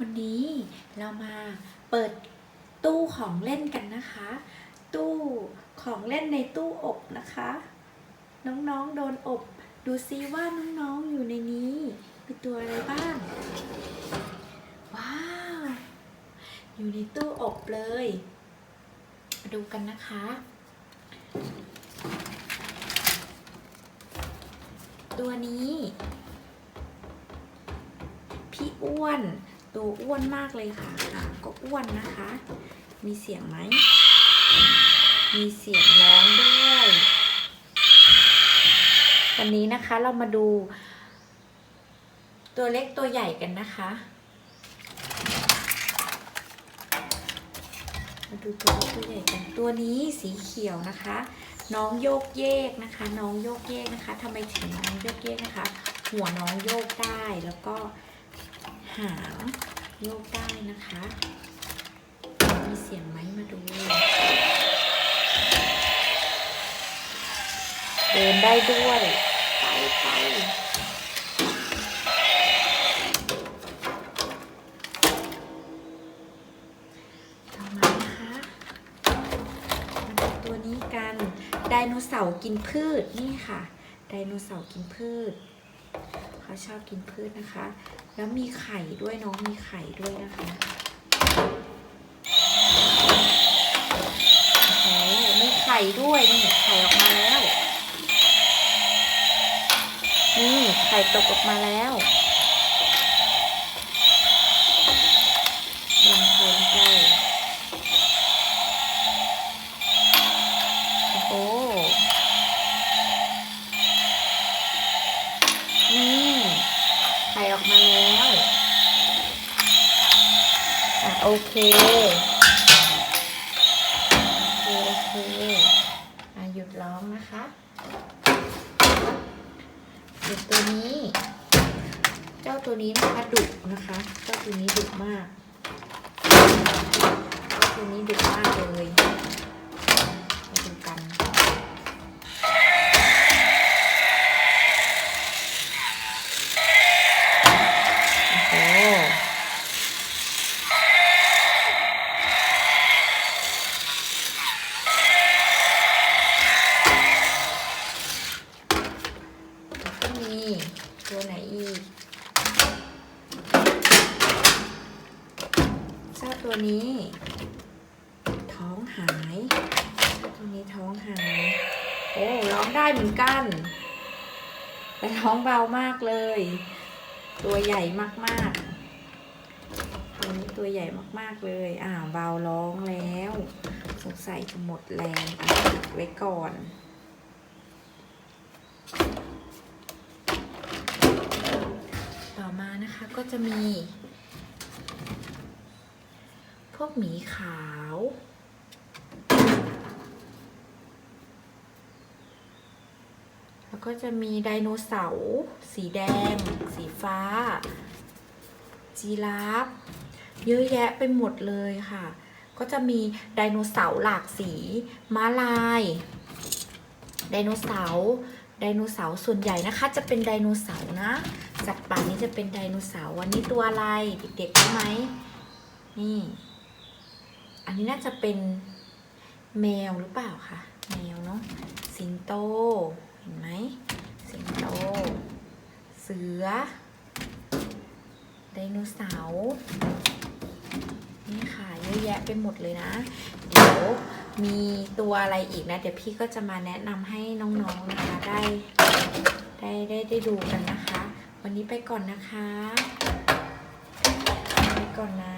วันนี้เรามาเปิดตู้ของเล่นกันนะคะ ตู้ของเล่นในตู้อบนะคะ น้องๆโดนอบ ดูซิว่าน้องๆอยู่ในนี้มีตัวอะไรบ้าง ว้าว อยู่ในตู้อบเลย ดูกันนะคะ ตัวนี้ พี่อ้วน ตัวอ้วนมากเลยค่ะหางก็อ้วนนะคะ มีเสียงไหม มีเสียงร้องด้วย วันนี้นะคะเรามาดู ตัวเล็กตัวใหญ่กันนะคะ มาดูตัวเล็กตัวใหญ่กัน ตัวนี้สีเขียวนะคะ น้องโยกเยกนะคะ น้องโยกเยกนะคะทำไมถึงน้องโยกเยกนะคะ หัวน้องโยกได้แล้วก็หาง โยกได้นะคะ มีเสียงไหมมาดู เดินได้ด้วย ไปไปต่อมานะคะมาดูตัวนี้กัน ไดโนเสาร์กินพืชนี่ค่ะ ไดโนเสาร์กินพืช เขาชอบกินพืชนะคะ แล้วมีไข่ด้วยน้องมีไข่ด้วยนะคะโอ้มีไข่ด้วยนี่ไข่ออกมาแล้วนี่ไข่ตกออกมาแล้วลองไข่ลงไปโอ้โห นี่ไข่ออกมาแล้ว อะ โอเคโอเค โอเคอะหยุดร้องนะคะเด็กตัวนี้ เจ้าตัวนี้นะคะดุนะคะ เจ้าตัวนี้ดุมาก ตัวนี้ ท้องหาย ตัวนี้ท้องหาย โอ้ร้องได้เหมือนกัน แต่ท้องเบามากเลย ตัวใหญ่มากๆ ตัวนี้ตัวใหญ่มากๆเลย อ่าเบาร้องแล้ว สงสัยจะหมดแรงอะปิดไว้ก่อนต่อมานะคะก็จะมี พวกหมีขาว แล้วก็จะมีไดโนเสาร์สีแดง สีฟ้า จีราฟ เยอะแยะไปหมดเลยค่ะ ก็จะมีไดโนเสาร์หลากสีม้าลาย ไดโนเสาร์ไดโนเสาร์ส่วนใหญ่นะคะ จะเป็นไดโนเสาร์นะสัตว์ป่านี้จะเป็นไดโนเสาร์วันนี้ตัวอะไรเด็กๆรู้ไหมนี่ อันนี้น่าจะเป็นแมวหรือเปล่าคะแมวเนาะสิงโต เห็นไหมสิงโต เสือไดโนเสาร์นี่ค่ะเยอะแยะไปหมดเลยนะ เดี๋ยวมีตัวอะไรอีกนะ เดี๋ยวพี่ก็จะมาแนะนำให้น้องๆนะคะได้ได้ได้ได้ดูกันนะคะ วันนี้ไปก่อนนะคะ ไปก่อนนะ